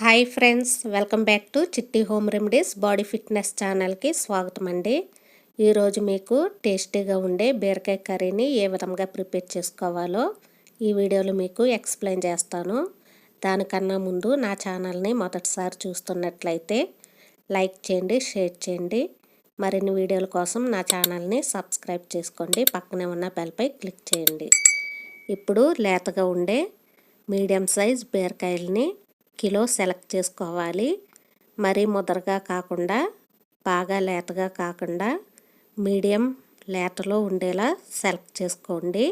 Hi friends welcome back to Chitti home remedies body fitness ఛానల్కి స్వాగతం అండి. ఈరోజు మీకు టేస్టీగా ఉండే బీరకాయ కర్రీని ఏ విధంగా ప్రిపేర్ చేసుకోవాలో ఈ వీడియోలో మీకు ఎక్స్ప్లెయిన్ చేస్తాను. దానికన్నా ముందు నా ఛానల్ని మొదటిసారి చూస్తున్నట్లయితే లైక్ చేయండి షేర్ చేయండి. మరిన్ని వీడియోల కోసం నా ఛానల్ని సబ్స్క్రైబ్ చేసుకోండి. పక్కనే ఉన్న బెల్పై క్లిక్ చేయండి. ఇప్పుడు లేతగా ఉండే మీడియం సైజ్ బీరకాయలని కిలో సెలెక్ట్ చేసుకోవాలి. మరీ ముదరగా కాకుండా బాగా లేతగా కాకుండా మీడియం లేతలో ఉండేలా సెలెక్ట్ చేసుకోండి.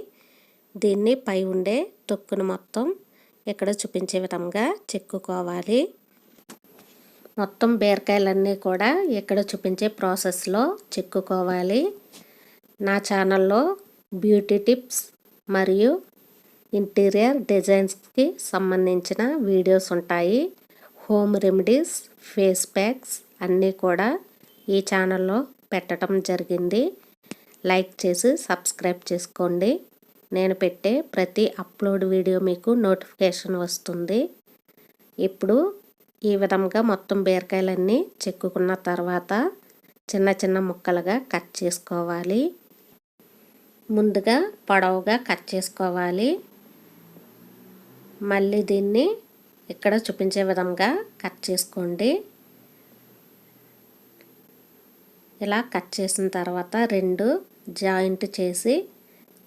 దీన్ని పై ఉండే తొక్కును మొత్తం ఇక్కడ చూపించే విధంగా చెక్కుకోవాలి. మొత్తం బీరకాయలన్నీ కూడా ఇక్కడ చూపించే ప్రాసెస్లో చెక్కుకోవాలి. నా ఛానల్లో బ్యూటీ టిప్స్ మరియు ఇంటీరియర్ డిజైన్స్కి సంబంధించిన వీడియోస్ ఉంటాయి. హోమ్ రెమెడీస్ ఫేస్ ప్యాక్స్ అన్నీ కూడా ఈ ఛానల్లో పెట్టడం జరిగింది. లైక్ చేసి సబ్స్క్రైబ్ చేసుకోండి. నేను పెట్టే ప్రతి అప్లోడ్ వీడియో మీకు నోటిఫికేషన్ వస్తుంది. ఇప్పుడు ఈ విధంగా మొత్తం బీరకాయలన్నీ చెక్కుకున్న తర్వాత చిన్న చిన్న ముక్కలుగా కట్ చేసుకోవాలి. ముందుగా పొడవుగా కట్ చేసుకోవాలి. మళ్ళీ దీన్ని ఇక్కడ చూపించే విధంగా కట్ చేసుకోండి. ఇలా కట్ చేసిన తర్వాత రెండు జాయింట్ చేసి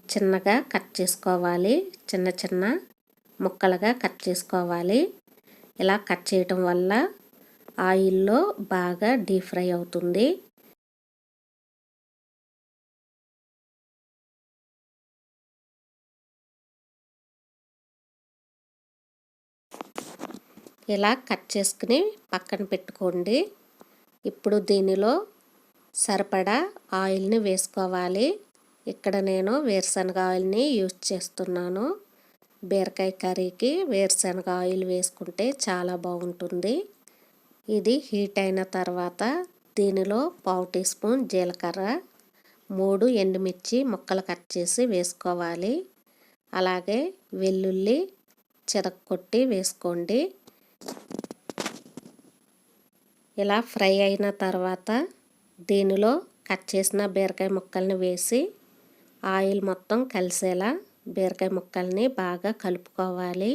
చిన్నగా కట్ చేసుకోవాలి. చిన్న చిన్న ముక్కలుగా కట్ చేసుకోవాలి. ఇలా కట్ చేయటం వల్ల ఆయిల్లో బాగా డీప్ ఫ్రై అవుతుంది. ఇలా కట్ చేసుకుని పక్కన పెట్టుకోండి. ఇప్పుడు దీనిలో సరిపడా ఆయిల్ని వేసుకోవాలి. ఇక్కడ నేను వేరుశనగ ఆయిల్ని యూజ్ చేస్తున్నాను. బీరకాయ కర్రీకి వేరుశనగ ఆయిల్ వేసుకుంటే చాలా బాగుంటుంది. ఇది హీట్ అయిన తర్వాత దీనిలో పావు టీ స్పూన్ జీలకర్ర మూడు ఎండుమిర్చి ముక్కలు కట్ చేసి వేసుకోవాలి. అలాగే వెల్లుల్లి చిరక్కొట్టి వేసుకోండి. ఇలా ఫ్రై అయిన తర్వాత దీనిలో కట్ చేసిన బీరకాయ ముక్కల్ని వేసి ఆయిల్ మొత్తం కలిసేలా బీరకాయ ముక్కల్ని బాగా కలుపుకోవాలి.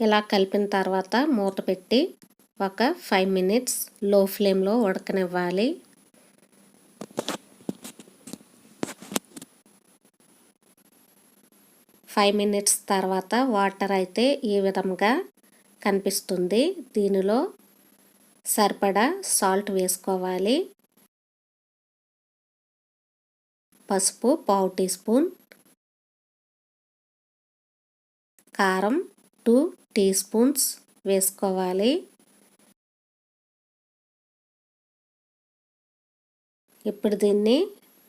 ఇలా కలిపిన తర్వాత మూత పెట్టి ఒక ఫైవ్ మినిట్స్లో ఫ్లేమ్లో ఉడకనివ్వాలి. ఫైవ్ మినిట్స్ తర్వాత వాటర్ అయితే ఈ విధంగా కనిపిస్తుంది. దీనిలో సరిపడా సాల్ట్ వేసుకోవాలి. పసుపు పావు టీ స్పూన్ కారం టూ టీ స్పూన్స్ వేసుకోవాలి. ఇప్పుడు దీన్ని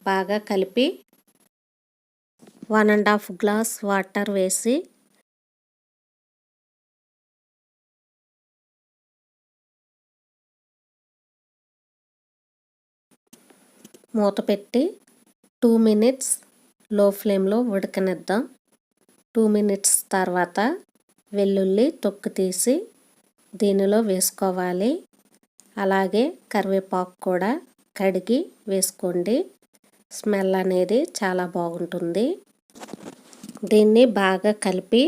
బాగా కలిపి one and half glass water వేసి మూత పెట్టి టూ మినిట్స్లో ఫ్లేమ్లో ఉడకనిద్దాం. టూ మినిట్స్ తర్వాత వెల్లుల్లి తొక్కు తీసి దీనిలో వేసుకోవాలి. అలాగే కరివేపాకు కూడా కడిగి వేసుకోండి. స్మెల్ అనేది చాలా బాగుంటుంది. దీన్ని బాగా కలిపి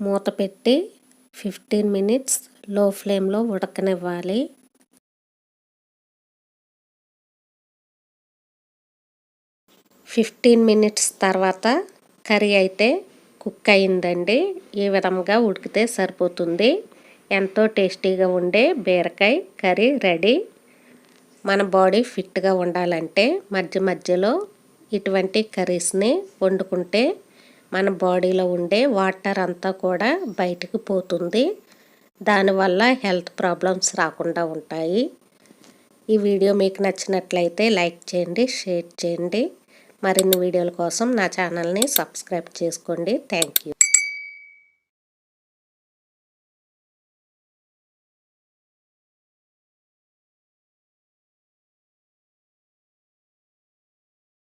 మూత పెట్టి ఫిఫ్టీన్ మినిట్స్లో ఫ్లేమ్లో ఉడకనివ్వాలి. ఫిఫ్టీన్ మినిట్స్ తర్వాత కర్రీ అయితే కుక్ అయిందండి. ఈ విధంగా ఉడికితే సరిపోతుంది. ఎంతో టేస్టీగా ఉండే బీరకాయ కర్రీ రెడీ. మన బాడీ ఫిట్గా ఉండాలంటే మధ్య మధ్యలో ఇటువంటి కర్రీస్ని వండుకుంటే మన బాడీలో ఉండే వాటర్ అంతా కూడా బయటకు పోతుంది. దానివల్ల హెల్త్ ప్రాబ్లమ్స్ రాకుండా ఉంటాయి. ఈ వీడియో మీకు నచ్చినట్లయితే లైక్ చేయండి షేర్ చేయండి. మరిన్ని వీడియోల కోసం నా ఛానల్ని సబ్స్క్రైబ్ చేసుకోండి. Thank you.